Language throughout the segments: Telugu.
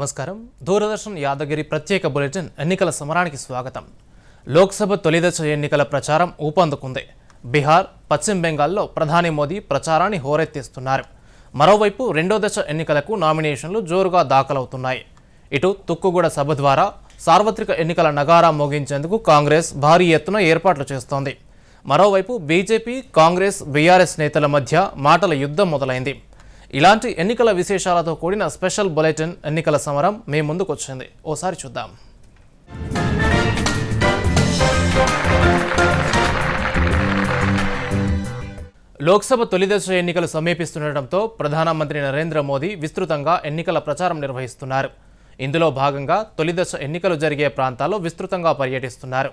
నమస్కారం. దూరదర్శన్ యాదగిరి ప్రత్యేక బులెటిన్ ఎన్నికల సమరానికి స్వాగతం. లోక్సభ తొలిదశ ఎన్నికల ప్రచారం ఊపందుకుంది. బీహార్ పశ్చిమ బెంగాల్లో ప్రధాని మోదీ ప్రచారాన్ని హోరెత్తిస్తున్నారు. మరోవైపు రెండో దశ ఎన్నికలకు నామినేషన్లు జోరుగా దాఖలవుతున్నాయి. ఇటు తుక్కుగూడ సభ ద్వారా సార్వత్రిక ఎన్నికల నగారా మోగించేందుకు కాంగ్రెస్ భారీ ఎత్తున ఏర్పాట్లు చేస్తోంది. మరోవైపు బీజేపీ కాంగ్రెస్ బీఆర్ఎస్ నేతల మధ్య మాటల యుద్ధం మొదలైంది. ఇలాంటి ఎన్నికల విశేషాలతో కూడిన స్పెషల్ బులెటిన్ ఎన్నికల సమరం మీ ముందుకు వచ్చింది. ఓసారి చూద్దాం. లోక్సభ తొలిదశ ఎన్నికలు సమీపిస్తుండటంతో ప్రధానమంత్రి నరేంద్ర మోదీ విస్తృతంగా ఎన్నికల ప్రచారం నిర్వహిస్తున్నారు. ఇందులో భాగంగా తొలిదశ ఎన్నికలు జరిగే ప్రాంతాల్లో విస్తృతంగా పర్యటిస్తున్నారు.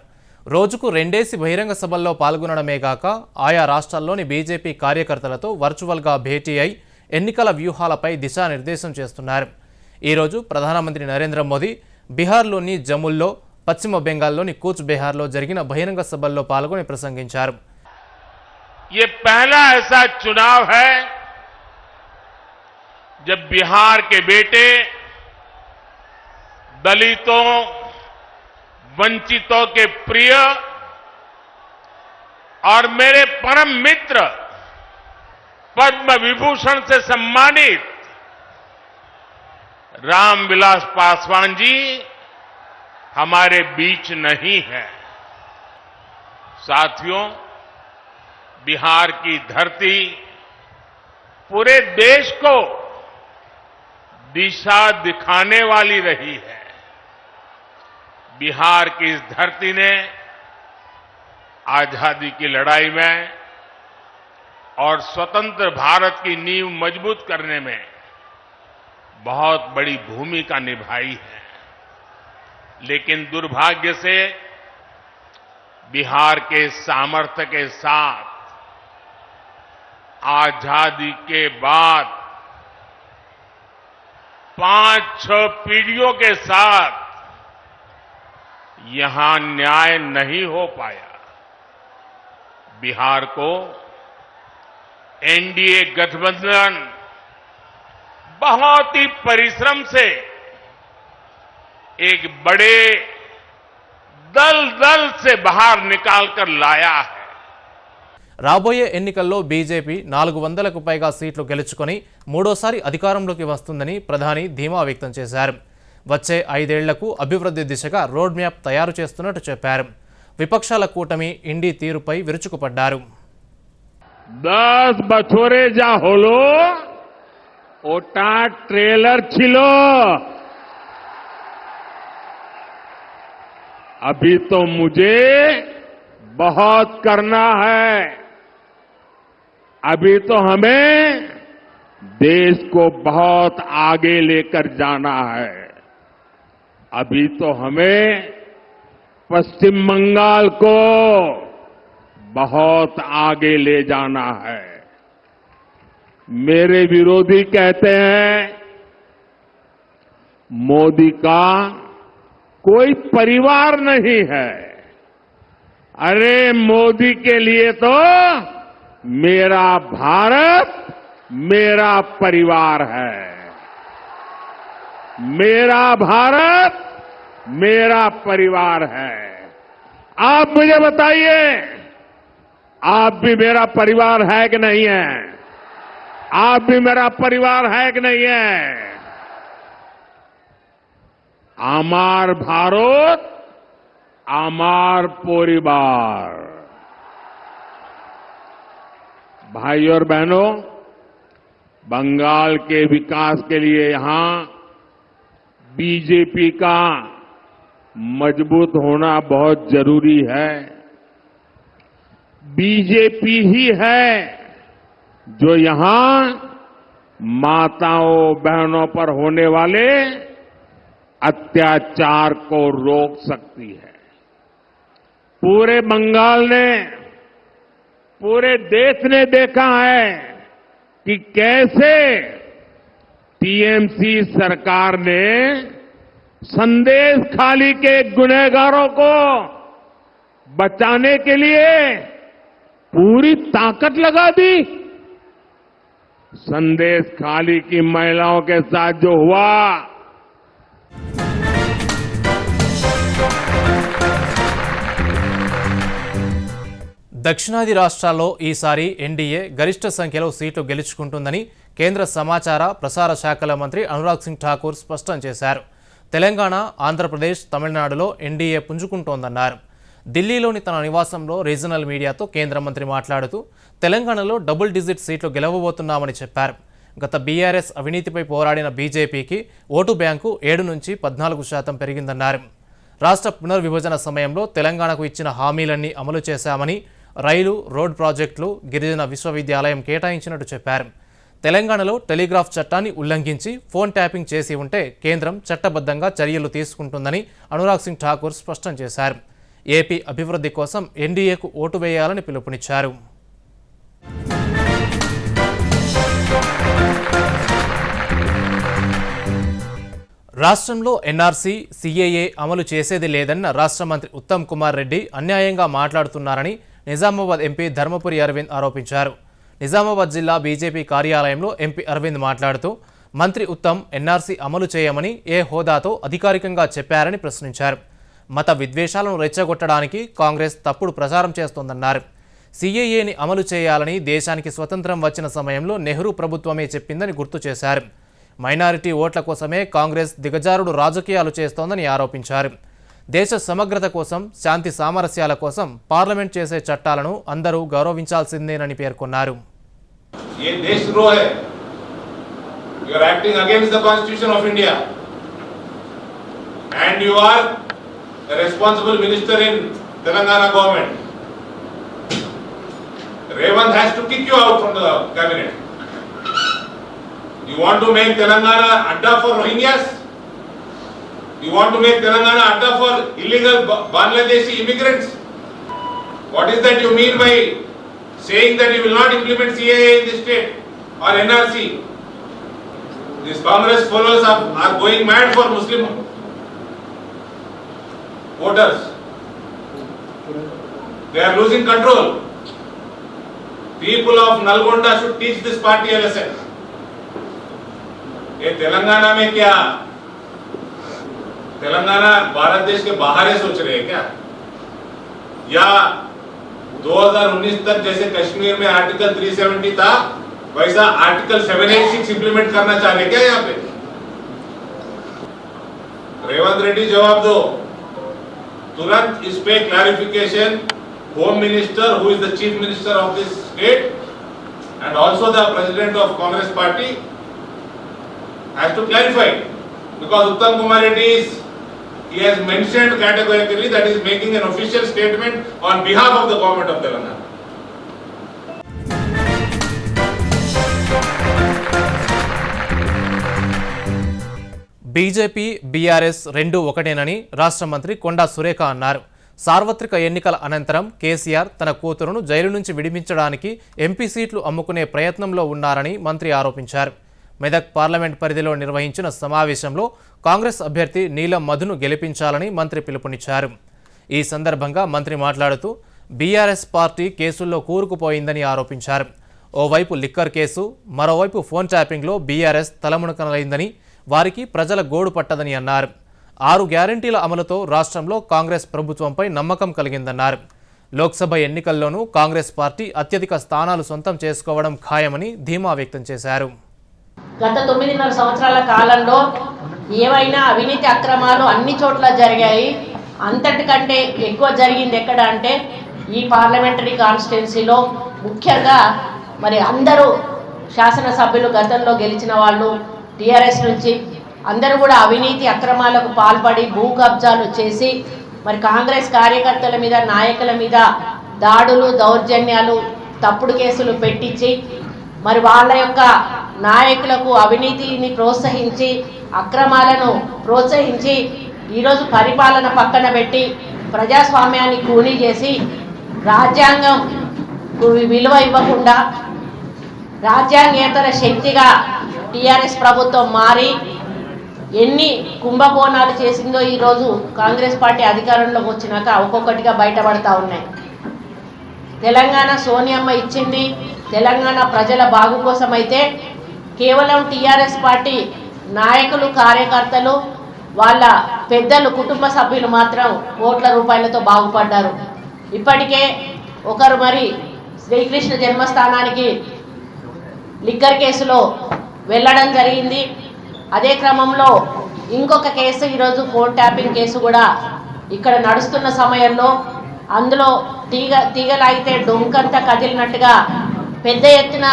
రోజుకు రెండేసి బహిరంగ సభల్లో పాల్గొనడమే గాక ఆయా రాష్ట్రాల్లోని బీజేపీ కార్యకర్తలతో వర్చువల్గా భేటీ అయి ఎన్నికల వ్యూహాలపై దిశానిర్దేశం చేస్తున్నారు ఈరోజు ప్రధానమంత్రి నరేంద్ర మోదీ బీహార్లోని జముల్లో పశ్చిమ బెంగాల్లోని కూచ్ బెహార్లో జరిగిన బహిరంగ సభల్లో పాల్గొని ప్రసంగించారు ये पहला ऐसा चुनाव है जब बिहार के बेटे दलितों वंचितों के प्रिय और मेरे परम मित्र पद्म विभूषण से सम्मानित रामविलास पासवान जी हमारे बीच नहीं है। साथियों, बिहार की धरती पूरे देश को दिशा दिखाने वाली रही है। बिहार की इस धरती ने आज़ादी की लड़ाई में और स्वतंत्र भारत की नींव मज़बूत करने में बहुत बड़ी भूमिका निभाई है। लेकिन दुर्भाग्य से बिहार के सामर्थ्य के साथ आज़ादी के बाद पाँच छह पीढ़ियों के साथ यहाँ न्याय नहीं हो पाया। बिहार को एनडीए गठबंधन बहुत ही परिश्रम से एक बड़े दल दल से बाहर निकालकर लाया है రాబోయే ఎన్నికల్లో బీజేపీ నాలుగు వందలకు పైగా సీట్లు గెలుచుకొని మూడోసారి అధికారంలోకి వస్తుందని ప్రధాని ధీమా వ్యక్తం చేశారు వచ్చే ఐదేళ్లకు అభివృద్ధి దిశగా రోడ్ మ్యాప్ తయారు చేస్తున్నట్టు చెప్పారు విపక్షాల కూటమి ఇండి తీరుపై విరుచుకుపడ్డారు दस बछोरे जा होलो, ओटा ट्रेलर छिलो अभी तो मुझे बहुत करना है। अभी तो हमें देश को बहुत आगे लेकर जाना है। अभी तो हमें पश्चिम बंगाल को बहुत आगे ले जाना है। मेरे विरोधी कहते हैं, मोदी का कोई परिवार नहीं है। अरे मोदी के लिए तो मेरा भारत, मेरा परिवार है। मेरा भारत, मेरा परिवार है। आप मुझे बताइए आप भी मेरा परिवार है कि नहीं है? आप भी मेरा परिवार है कि नहीं है? आमार भारत आमार परिवार। भाई और बहनों, बंगाल के विकास के लिए यहाँ बीजेपी का मज़बूत होना बहुत ज़रूरी है। बीजेपी ही है जो यहाँ माताओं बहनों पर होने वाले अत्याचार को रोक सकती है। पूरे बंगाल ने, पूरे देश ने देखा है कि कैसे टीएमसी सरकार ने संदेश खाली के गुनहगारों को बचाने के लिए पूरी ताकत लगा दी संदेश खाली की महिलाओं के साथ जो हुआ దక్షిణాది రాష్ట్రాల్లో ఈసారి ఎన్డీఏ గరిష్ట సంఖ్యలో సీట్లు గెలుచుకుంటుందని కేంద్ర సమాచార ప్రసార శాఖల మంత్రి అనురాగ్ సింగ్ ఠాకూర్ స్పష్టం చేశారు. తెలంగాణ ఆంధ్రప్రదేశ్ తమిళనాడులో ఎన్డీఏ పుంజుకుంటోందన్నారు. ఢిల్లీలోని తన నివాసంలో రీజనల్ మీడియాతో కేంద్ర మంత్రి మాట్లాడుతూ తెలంగాణలో డబుల్ డిజిట్ సీట్లు గెలవబోతున్నామని చెప్పారు. గత బీఆర్ఎస్ అవినీతిపై పోరాడిన బీజేపీకి ఓటు బ్యాంకు ఏడు నుంచి పద్నాలుగు శాతం పెరిగిందన్నారు. రాష్ట్ర పునర్విభజన సమయంలో తెలంగాణకు ఇచ్చిన హామీలన్నీ అమలు చేశామని రైలు రోడ్ ప్రాజెక్టులు గిరిజన విశ్వవిద్యాలయం కేటాయించినట్టు చెప్పారు. తెలంగాణలో టెలిగ్రాఫ్ చట్టాన్ని ఉల్లంఘించి ఫోన్ ట్యాపింగ్ చేసి ఉంటే కేంద్రం చట్టబద్ధంగా చర్యలు తీసుకుంటుందని అనురాగ్ సింగ్ ఠాకూర్ స్పష్టం చేశారు. ఏపీ అభివృద్ధి కోసం ఎన్డీఏకు ఓటు వేయాలని పిలుపునిచ్చారు. రాష్ట్రంలో ఎన్ఆర్సీ సీఏఏ అమలు చేసేది లేదన్న రాష్ట్ర మంత్రి ఉత్తమ్ కుమార్ రెడ్డి అన్యాయంగా మాట్లాడుతున్నారని నిజామాబాద్ ఎంపీ ధర్మపురి అరవింద్ ఆరోపించారు. నిజామాబాద్ జిల్లా బీజేపీ కార్యాలయంలో ఎంపీ అరవింద్ మాట్లాడుతూ మంత్రి ఉత్తమ్ ఎన్ఆర్సీ అమలు చేయమని ఏ హోదాతో అధికారికంగా చెప్పారని ప్రశ్నించారు. మత విద్వేషాలను రెచ్చగొట్టడానికి కాంగ్రెస్ తప్పుడు ప్రచారం చేస్తోందన్నారు. సిఏఏని అమలు చేయాలని దేశానికి స్వతంత్రం వచ్చిన సమయంలో నెహ్రూ ప్రభుత్వమే చెప్పిందని గుర్తు చేశారు. మైనారిటీ ఓట్ల కోసమే కాంగ్రెస్ దిగజారుడు రాజకీయాలు చేస్తోందని ఆరోపించారు. దేశ సమగ్రత కోసం శాంతి సామరస్యాల కోసం పార్లమెంట్ చేసే చట్టాలను అందరూ గౌరవించాల్సిందేనని పేర్కొన్నారు. You are acting against the Constitution of India. And you are the responsible minister in Telangana government. Revan has to kick you out from the cabinet. You want to make Telangana adda for Rohingyas? You want to make Telangana adda for illegal Bangladeshi immigrants? What is that you mean by saying that you will not implement CAA in this state or NRC? These Congress followers are, are going mad for Muslim voters. They are losing control. People of Nalgonda should teach this party a lesson. ये तेलंगाना में क्या तेलंगाना भारत देश के बाहर है सोच रहे हैं क्या या 2019 तक जैसे कश्मीर में आर्टिकल 370 था, वैसा आर्टिकल 786 इंप्लीमेंट करना चाह रहे क्या यहाँ पे रेवंत रेड्डी जवाब दो तुरंत इस पे clarification home minister who is the chief minister of this state and also the president of Congress party has to clarify because Uttam Kumar Reddy is he has mentioned categorically that he is making an official statement on behalf of the government of Telangana. BJP BRS రెండు ఒకటేనని రాష్ట్ర మంత్రి కొండా సురేఖ అన్నారు. సార్వత్రిక ఎన్నికల అనంతరం కేసీఆర్ తన కూతురును జైలు నుంచి విడిపించడానికి ఎంపీ సీట్లు అమ్ముకునే ప్రయత్నంలో ఉన్నారని మంత్రి ఆరోపించారు. మెదక్ పార్లమెంట్ పరిధిలో నిర్వహించిన సమావేశంలో కాంగ్రెస్ అభ్యర్థి నీలం మధును గెలిపించాలని మంత్రి పిలుపునిచ్చారు. ఈ సందర్భంగా మంత్రి మాట్లాడుతూ బీఆర్ఎస్ పార్టీ కేసుల్లో కూరుకుపోయిందని ఆరోపించారు. ఓవైపు లిక్కర్ కేసు మరోవైపు ఫోన్ ట్యాపింగ్లో బీఆర్ఎస్ తలమునకలైందని వారికి ప్రజల గోడు పట్టదని అన్నారు. ఆరు గ్యారంటీల అమలుతో రాష్ట్రంలో కాంగ్రెస్ ప్రభుత్వంపై నమ్మకం కలిగిందన్నారు. లోక్సభ ఎన్నికల్లోనూ కాంగ్రెస్ పార్టీ అత్యధిక స్థానాలు సొంతం చేసుకోవడం ఖాయమని ధీమా వ్యక్తం చేశారు. గత తొమ్మిదిన్నర సంవత్సరాల కాలంలో ఏవైనా అవినీతి అక్రమాలు అన్ని చోట్ల జరిగాయి. అంతటికంటే ఎక్కువ జరిగింది ఎక్కడ అంటే ఈ పార్లమెంటరీ కాన్స్టిట్యున్సీలో. ముఖ్యంగా మరి అందరూ శాసనసభ్యులు గతంలో గెలిచిన వాళ్ళు టీఆర్ఎస్ నుంచి అందరూ కూడా అవినీతి అక్రమాలకు పాల్పడి భూ కబ్జాలు చేసి మరి కాంగ్రెస్ కార్యకర్తల మీద నాయకుల మీద దాడులు దౌర్జన్యాలు తప్పుడు కేసులు పెట్టించి మరి వాళ్ళ యొక్క నాయకులకు అవినీతిని ప్రోత్సహించి అక్రమాలను ప్రోత్సహించి ఈరోజు పరిపాలన పక్కన పెట్టి ప్రజాస్వామ్యాన్ని కూనీ చేసి రాజ్యాంగం విలువ ఇవ్వకుండా రాజ్యాంగేతర శక్తిగా టీఆర్ఎస్ ప్రభుత్వం మారి ఎన్ని కుంభకోణాలు చేసిందో ఈరోజు కాంగ్రెస్ పార్టీ అధికారంలోకి వచ్చినాక ఒక్కొక్కటిగా బయటపడతా ఉన్నాయి. తెలంగాణ సోనియమ్మ ఇచ్చింది తెలంగాణ ప్రజల బాగు కోసం అయితే కేవలం టీఆర్ఎస్ పార్టీ నాయకులు కార్యకర్తలు వాళ్ళ పెద్దలు కుటుంబ సభ్యులు మాత్రం కోట్ల రూపాయలతో బాగుపడ్డారు. ఇప్పటికే ఒకరు మరి శ్రీకృష్ణ జన్మస్థానానికి లిక్కర్ కేసులో వెళ్ళడం జరిగింది. అదే క్రమంలో ఇంకొక కేసు ఈరోజు ఫోన్ ట్యాపింగ్ కేసు కూడా ఇక్కడ నడుస్తున్న సమయంలో అందులో తీగ తీగలాగితే డొంకంతా కదిలినట్టుగా పెద్ద ఎత్తున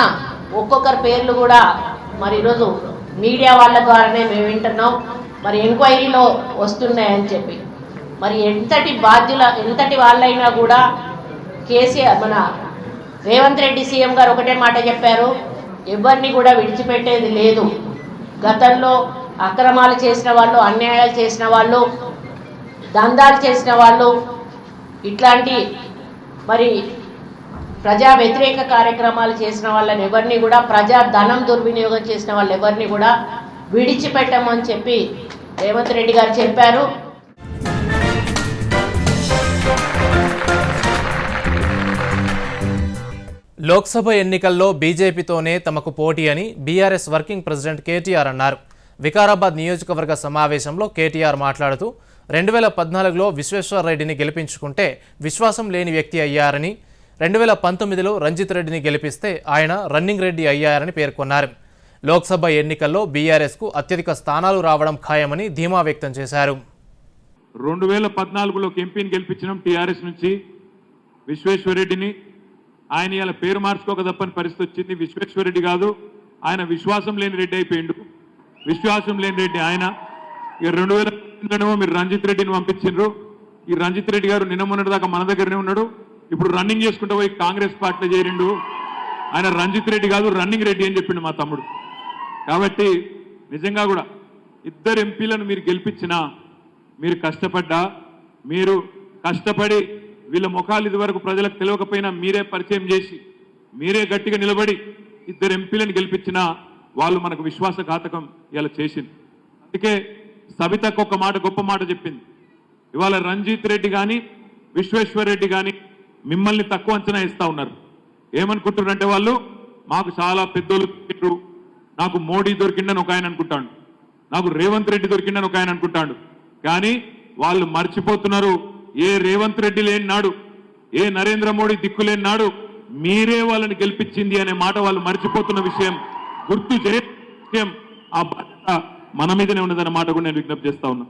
ఒక్కొక్కరి పేర్లు కూడా మరి ఈరోజు మీడియా వాళ్ళ ద్వారానే మేము వింటున్నాం. మరి ఎంక్వైరీలో వస్తున్నాయని చెప్పి. మరి ఎంతటి బాధ్యుల ఎంతటి వాళ్ళైనా కూడా కేసీఆర్ మన రేవంత్ రెడ్డి సీఎం గారు ఒకటే మాట చెప్పారు. ఎవరిని కూడా విడిచిపెట్టేది లేదు. గతంలో అక్రమాలు చేసిన వాళ్ళు అన్యాయాలు చేసిన వాళ్ళు దందాలు చేసిన వాళ్ళు ఇట్లాంటి మరి ప్రజా వ్యతిరేక కార్యక్రమాలు చేసిన వాళ్ళని ఎవరిని కూడా ప్రజా ధనం దుర్వినియోగం చేసిన వాళ్ళు ఎవరిని కూడా విడిచిపెట్టమని చెప్పి రేవంత్ రెడ్డి గారు చెప్పారు. లోక్సభ ఎన్నికల్లో బీజేపీతోనే తమకు పోటీ అని బీఆర్ఎస్ వర్కింగ్ ప్రెసిడెంట్ కేటీఆర్ అన్నారు. వికారాబాద్ నియోజకవర్గ సమావేశంలో కేటీఆర్ మాట్లాడుతూ రెండు వేల పద్నాలుగులో విశ్వేశ్వరరెడ్డిని గెలిపించుకుంటే విశ్వాసం లేని వ్యక్తి అయ్యారని రెండు వేల పంతొమ్మిదిలో రంజిత్ రెడ్డిని గెలిపిస్తే ఆయన రన్నింగ్ రెడ్డి అయ్యారని పేర్కొన్నారు. లోక్సభ ఎన్నికల్లో బీఆర్ఎస్కు అత్యధిక స్థానాలు రావడం ఖాయమని ధీమా వ్యక్తం చేశారు. రెండు వేల పద్నాలుగులోకి ఎంపీని గెలిపించడం టీఆర్ఎస్ నుంచి విశ్వేశ్వరరెడ్డిని ఆయన ఇలా పేరు మార్చుకోక తప్పని పరిస్థితి వచ్చింది. విశ్వేశ్వరరెడ్డి కాదు ఆయన విశ్వాసం లేని రెడ్డి అయిపోయిండు. విశ్వాసం లేని రెడ్డి ఆయన. ఇక రెండు వేల మీరు రంజిత్ రెడ్డిని పంపించిండ్రు. ఈ రంజిత్ రెడ్డి గారు నిన్న మొన్నటి దాకా మన దగ్గరనే ఉన్నాడు. ఇప్పుడు రన్నింగ్ చేసుకుంటూ పోయి కాంగ్రెస్ పార్టీలో చేరిండు. ఆయన రంజిత్ రెడ్డి కాదు రన్నింగ్ రెడ్డి అని చెప్పిండు మా తమ్ముడు. కాబట్టి నిజంగా కూడా ఇద్దరు ఎంపీలను మీరు గెలిపించినా మీరు కష్టపడ్డా మీరు కష్టపడి వీళ్ళ ముఖాలు ఇదివరకు ప్రజలకు తెలియకపోయినా మీరే పరిచయం చేసి మీరే గట్టిగా నిలబడి ఇద్దరు ఎంపీలను గెలిపించినా వాళ్ళు మనకు విశ్వాసఘాతకం ఇలా చేసింది. అందుకే సబితకు ఒక మాట గొప్ప మాట చెప్పింది. ఇవాళ రంజిత్ రెడ్డి కానీ విశ్వేశ్వర్ రెడ్డి కానీ మిమ్మల్ని తక్కువ అంచనా ఇస్తా ఉన్నారు. ఏమనుకుంటున్నారంటే వాళ్ళు మాకు చాలా పెద్దోళ్ళు దొరికిండ్రు. నాకు మోడీ దొరికిండని ఒక ఆయన అనుకుంటాడు. నాకు రేవంత్ రెడ్డి దొరికిండని ఒక ఆయన అనుకుంటాడు. కానీ వాళ్ళు మర్చిపోతున్నారు. ఏ రేవంత్ రెడ్డి లేని నాడు ఏ నరేంద్ర మోడీ దిక్కులేని నాడు మీరే వాళ్ళని గెలిపించింది అనే మాట వాళ్ళు మర్చిపోతున్న విషయం గుర్తు చేయ విషయం ఆ బాధ్యత మన మీదనే ఉన్నదన్న మాట కూడా నేను విజ్ఞప్తి చేస్తా ఉన్నా.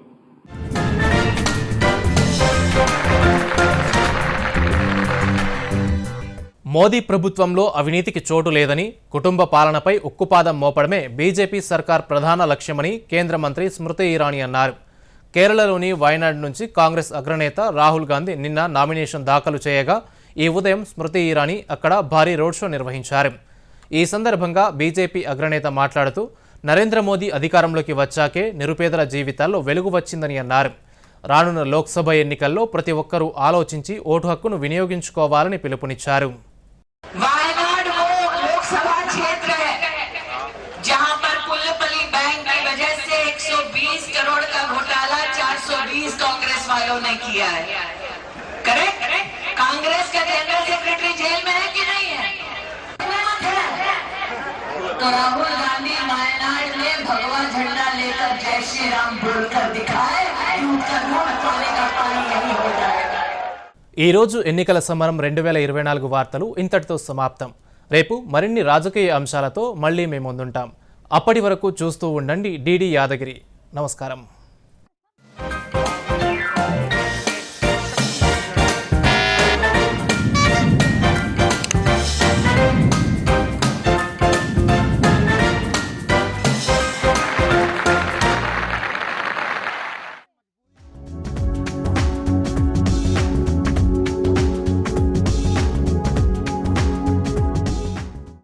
మోదీ ప్రభుత్వంలో అవినీతికి చోటు లేదని కుటుంబ పాలనపై ఉక్కుపాదం మోపడమే బీజేపీ సర్కార్ ప్రధాన లక్ష్యమని కేంద్ర మంత్రి స్మృతి ఇరానీ అన్నారు. కేరళలోని వయనాడ్ నుంచి కాంగ్రెస్ అగ్రనేత రాహుల్ గాంధీ నిన్న నామినేషన్ దాఖలు చేయగా ఈ ఉదయం స్మృతి ఇరానీ అక్కడ భారీ రోడ్ షో నిర్వహించారు. ఈ సందర్భంగా బీజేపీ అగ్రనేత మాట్లాడుతూ నరేంద్ర మోదీ అధికారంలోకి వచ్చాకే నిరుపేదల జీవితాల్లో వెలుగు వచ్చిందని అన్నారు. రానున్న లోక్సభ ఎన్నికల్లో ప్రతి ఒక్కరూ ఆలోచించి ఓటు హక్కును వినియోగించుకోవాలని పిలుపునిచ్చారు. कांग्रेस वालों ने किया है करेक्ट कांग्रेस का जनरल सेक्रेटरी जेल में है कि नहीं है तो राहुल गांधी वायनाड में भगवा झंडा लेकर जय श्री राम बोलकर दिखाए दूध का दूध पानी का पानी यही हो जाएगा ఈ రోజు ఎన్నికల సమరం రెండు వేల ఇరవై నాలుగు వార్తలు ఇంతటితో సమాప్తం రేపు మరిన్ని రాజకీయ అంశాలతో మళ్ళీ మేము ముందుంటాం అప్పటి వరకు చూస్తూ ఉండండి డీడీ యాదగిరి నమస్కారం